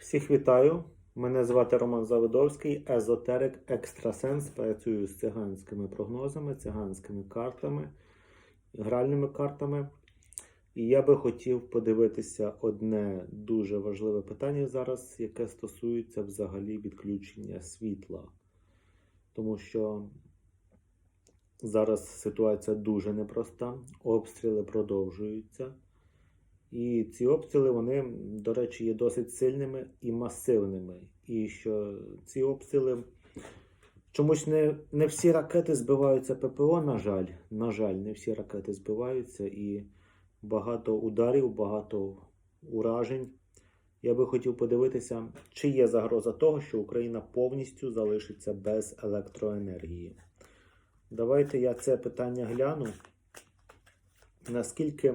Всіх вітаю! Мене звати Роман Завидовський, езотерик, екстрасенс. Працюю з циганськими прогнозами, циганськими картами, гральними картами. І я би хотів подивитися одне дуже важливе питання зараз, яке стосується взагалі відключення світла. Тому що зараз ситуація дуже непроста, обстріли продовжуються. І ці обстріли, вони, до речі, є досить сильними і масивними. І що ці обстріли чомусь не, не всі ракети збиваються ППО, на жаль. На жаль, не всі ракети збиваються і багато ударів, багато уражень. Я би хотів подивитися, чи є загроза того, що Україна повністю залишиться без електроенергії. Давайте я це питання гляну. Наскільки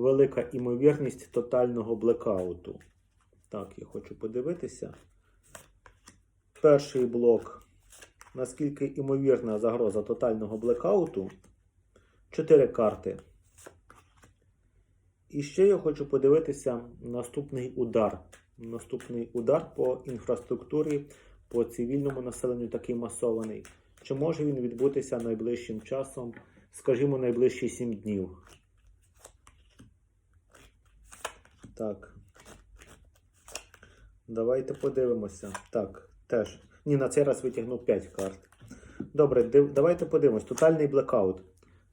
велика імовірність тотального блекауту. Так, я хочу подивитися. Перший блок. Наскільки імовірна загроза тотального блекауту? Чотири карти. І ще я хочу подивитися наступний удар. Наступний удар по інфраструктурі, по цивільному населенню такий масований. Чи може він відбутися найближчим часом, скажімо, найближчі 7 днів? Так. Давайте подивимося. Так, теж. Ні, на цей раз витягну 5 карт. Добре, див... давайте подивимось. Тотальний блекаут.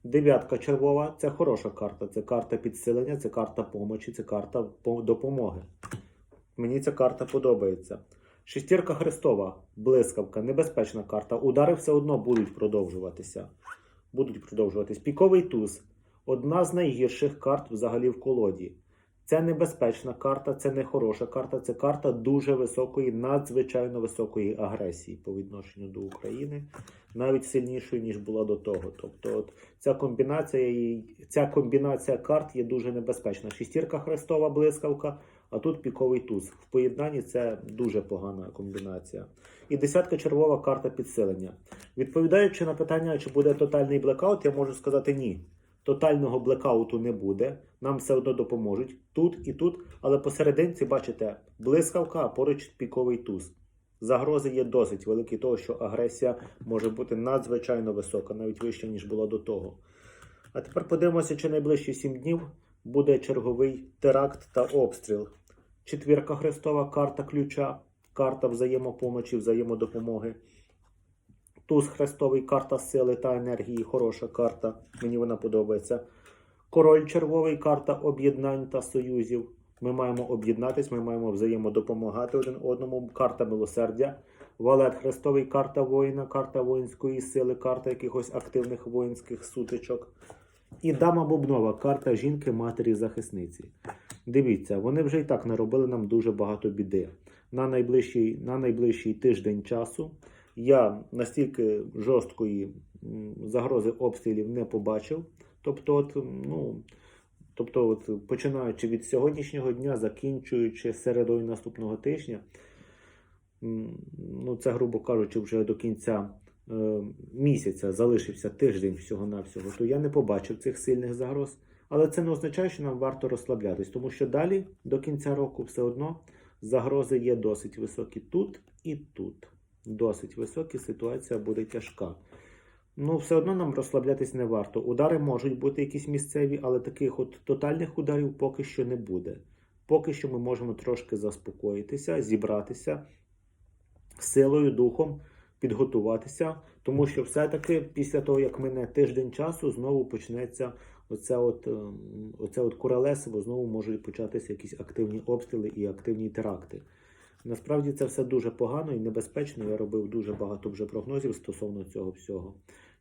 Дев'ятка червова це хороша карта. Це карта підсилення, це карта помочі, це карта допомоги. Мені ця карта подобається. Шестірка Христова, блискавка, небезпечна карта. Удари все одно будуть продовжуватися. Будуть продовжуватись. Піковий туз. Одна з найгірших карт взагалі в колоді. Це небезпечна карта, це не хороша карта, це карта дуже високої, надзвичайно високої агресії по відношенню до України, навіть сильнішої, ніж була до того. Тобто, от ця комбінація, ця комбінація карт є дуже небезпечна. Шістірка хрестова блискавка, а тут піковий туз. В поєднанні це дуже погана комбінація. І десятка червова карта підсилення. Відповідаючи на питання, чи буде тотальний блекаут, я можу сказати ні. Тотального блекауту не буде. Нам все одно допоможуть тут і тут, але посерединці, бачите, блискавка, а поруч піковий туз. Загрози є досить великі того, що агресія може бути надзвичайно висока, навіть вища, ніж була до того. А тепер подивимося, чи найближчі 7 днів буде черговий теракт та обстріл. Четвірка хрестова, карта ключа, карта взаємопомочі, взаємодопомоги. Туз хрестовий, карта сили та енергії, хороша карта. Мені вона подобається. Король червовий, карта об'єднань та союзів. Ми маємо об'єднатись, ми маємо взаємодопомагати один одному. Карта милосердя. Валет хрестовий, карта воїна, карта воїнської сили, карта якихось активних воїнських сутичок. І дама Бубнова, карта жінки, матері, захисниці. Дивіться, вони вже і так наробили нам дуже багато біди. На найближчий, на найближчий тиждень часу я настільки жорсткої загрози обстрілів не побачив. Тобто, от, ну, тобто, от, починаючи від сьогоднішнього дня, закінчуючи середою наступного тижня, ну, це, грубо кажучи, вже до кінця е, місяця залишився тиждень всього-навсього, то я не побачив цих сильних загроз. Але це не означає, що нам варто розслаблятись, тому що далі до кінця року все одно загрози є досить високі тут і тут. Досить високі, ситуація буде тяжка. Ну, все одно нам розслаблятись не варто. Удари можуть бути якісь місцеві, але таких от тотальних ударів поки що не буде. Поки що ми можемо трошки заспокоїтися, зібратися силою, духом, підготуватися, тому що все-таки після того, як мине тиждень часу, знову почнеться оце от, ем, оце от куралесиво, знову можуть початися якісь активні обстріли і активні теракти. Насправді це все дуже погано і небезпечно. Я робив дуже багато вже прогнозів стосовно цього всього.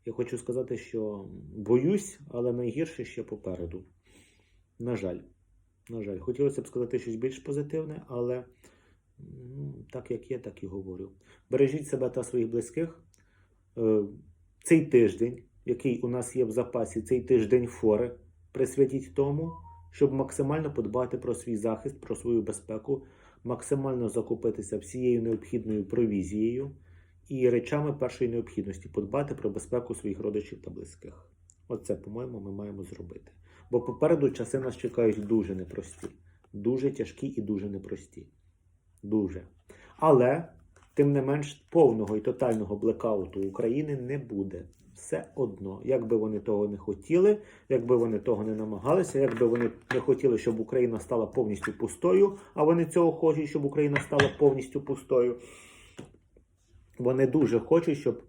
Я хочу сказати, що боюсь, але найгірше ще попереду. На жаль, на жаль, хотілося б сказати щось більш позитивне, але ну, так як є, так і говорю. Бережіть себе та своїх близьких. Е, Цей тиждень, який у нас є в запасі, цей тиждень фори, присвятіть тому, щоб максимально подбати про свій захист, про свою безпеку, максимально закупитися всією необхідною провізією і речами першої необхідності, подбати про безпеку своїх родичів та близьких. Оце, по-моєму, ми маємо зробити. Бо попереду часи нас чекають дуже непрості, дуже тяжкі і дуже непрості. Дуже. Але, тим не менш, повного і тотального блекауту України не буде. Все одно, як би вони того не хотіли, якби вони того не намагалися, якби вони не хотіли, щоб Україна стала повністю пустою, а вони цього хочуть, щоб Україна стала повністю пустою. Вони дуже хочуть, щоб,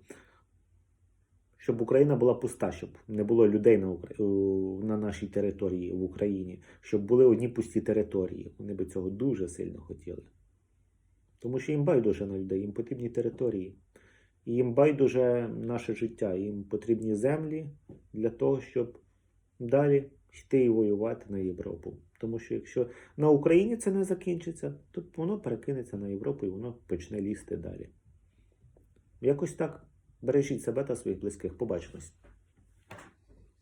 щоб Україна була пуста, щоб не було людей на, Укра... у- на нашій території в Україні, щоб були одні пусті території. Вони би цього дуже сильно хотіли. Тому що їм байдуже на людей, їм потрібні території. І їм байдуже наше життя, їм потрібні землі для того, щоб далі йти і воювати на Європу. Тому що якщо на Україні це не закінчиться, то воно перекинеться на Європу і воно почне лізти далі. Якось так. Бережіть себе та своїх близьких. Побачимось.